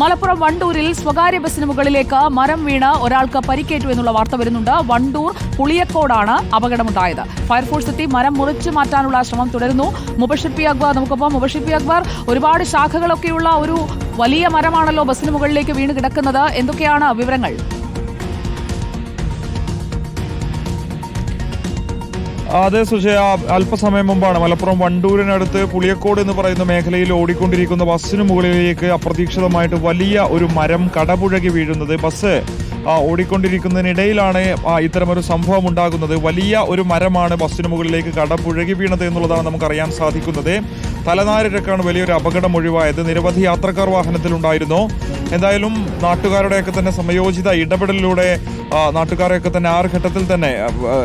മലപ്പുറം വണ്ടൂരിൽ സ്വകാര്യ ബസിന് മുകളിലേക്ക് മരം വീണ് ഒരാൾക്ക് പരിക്കേറ്റു എന്നുള്ള വാർത്ത വരുന്നുണ്ട്. വണ്ടൂർ പുളിയക്കോടാണ് അപകടമുണ്ടായത്. ഫയർഫോഴ്സ് എത്തി മരം മുറിച്ചു മാറ്റാനുള്ള ശ്രമം തുടരുന്നു. മുബഷിപ്പി അക്ബർ നമുക്കൊപ്പം മുബഷിപ്പി അക്ബർ ഒരുപാട് ശാഖകളൊക്കെയുള്ള ഒരു വലിയ മരമാണല്ലോ ബസിന് മുകളിലേക്ക് വീണ് കിടക്കുന്നത്. എന്തൊക്കെയാണ് വിവരങ്ങൾ? അതെ സുജയ. അല്പസമയം മുമ്പാണ് മലപ്പുറം വണ്ടൂരിനടുത്ത് പുളിയക്കോട് എന്ന് പറയുന്ന മേഖലയിൽ ഓടിക്കൊണ്ടിരിക്കുന്ന ബസ്സിന് മുകളിലേക്ക് അപ്രതീക്ഷിതമായിട്ട് വലിയ ഒരു മരം കടപുഴകി വീഴുന്നത് ബസ് ഓടിക്കൊണ്ടിരിക്കുന്നതിനിടയിലാണ് ഇത്തരമൊരു സംഭവം ഉണ്ടാകുന്നത് വലിയ ഒരു മരമാണ് ബസ്സിന് മുകളിലേക്ക് കടപുഴകി വീണത് എന്നുള്ളതാണ് നമുക്കറിയാൻ സാധിക്കുന്നത്. തലനാരിഴക്കാണ് വലിയൊരു അപകടം ഒഴിവായത്. നിരവധി യാത്രക്കാർ വാഹനത്തിലുണ്ടായിരുന്നു. എന്തായാലും നാട്ടുകാരുടെയൊക്കെ തന്നെ സമയോചിത ഇടപെടലിലൂടെ നാട്ടുകാരെയൊക്കെ തന്നെ ആ ഒരു ഘട്ടത്തിൽ തന്നെ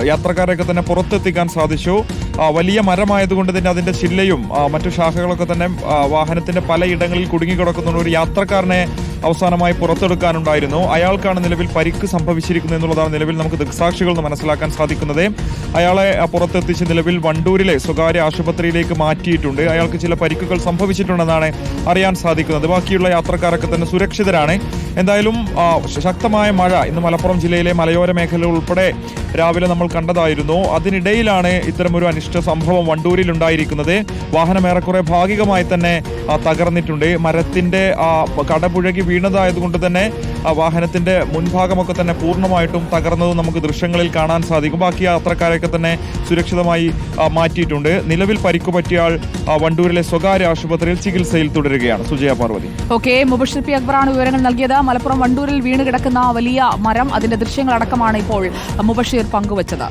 യാത്രക്കാരെയൊക്കെ തന്നെ പുറത്തെത്തിക്കാൻ സാധിച്ചു. വലിയ മരമായതുകൊണ്ട് തന്നെ അതിന്റെ ചില്ലയും മറ്റു ശാഖകളൊക്കെ തന്നെ വാഹനത്തിന്റെ പലയിടങ്ങളിൽ കുടുങ്ങിക്കിടക്കുന്ന ഒരു യാത്രക്കാരനെ അവസാനമായി പുറത്തെടുക്കാനുണ്ടായിരുന്നു. അയാൾക്കാണ് നിലവിൽ പരിക്ക് സംഭവിച്ചിരിക്കുന്നത് എന്നുള്ളതാണ് നിലവിൽ നമുക്ക് ദൃക്സാക്ഷികൾ നിന്ന് മനസ്സിലാക്കാൻ സാധിക്കുന്നത്. അയാളെ പുറത്തെത്തിച്ച് നിലവിൽ വണ്ടൂരിലെ സ്വകാര്യ ആശുപത്രിയിലേക്ക് മാറ്റിയിട്ടുണ്ട്. അയാൾക്ക് ചില പരിക്കുകൾ സംഭവിച്ചിട്ടുണ്ടെന്നാണ് അറിയാൻ സാധിക്കുന്നത്. ബാക്കിയുള്ള യാത്രക്കാരൊക്കെ തന്നെ സുരക്ഷിതരാണ്. എന്തായാലും ശക്തമായ മഴ ഇന്ന് മലപ്പുറം ജില്ലയിലെ മലയോര മേഖല ഉൾപ്പെടെ രാവിലെ നമ്മൾ കണ്ടതായിരുന്നു. അതിനിടയിലാണ് ഇത്തരമൊരു അനിഷ്ട സംഭവം വണ്ടൂരിൽ ഉണ്ടായിരിക്കുന്നത്. വാഹനം ഏറെക്കുറെ ഭാഗികമായി തന്നെ തകർന്നിട്ടുണ്ട്. മരത്തിന്റെ കടപുഴകി വീണതായതുകൊണ്ട് തന്നെ വാഹനത്തിന്റെ മുൻഭാഗമൊക്കെ തന്നെ പൂർണമായിട്ടും തകർന്നത് നമുക്ക് ദൃശ്യങ്ങളിൽ കാണാൻ സാധിക്കും. ബാക്കി യാത്രക്കാരെയൊക്കെ തന്നെ സുരക്ഷിതമായി മാറ്റിയിട്ടുണ്ട്. നിലവിൽ പരിക്കു പറ്റിയ ആൾ വണ്ടൂരിലെ സ്വകാര്യ ആശുപത്രിയിൽ ചികിത്സയിൽ തുടരുകയാണ്. സുജയ പാർവതി. ഓക്കെ മുബഷിർ അക്ബറാണ് വിവരങ്ങൾ നൽകിയത്. മലപ്പുറം വണ്ടൂരിൽ വീണ് കിടക്കുന്ന വലിയ മരം അതിന്റെ ദൃശ്യങ്ങളടക്കമാണ് ഇപ്പോൾ മുബഷീർ പങ്കുവച്ചത്.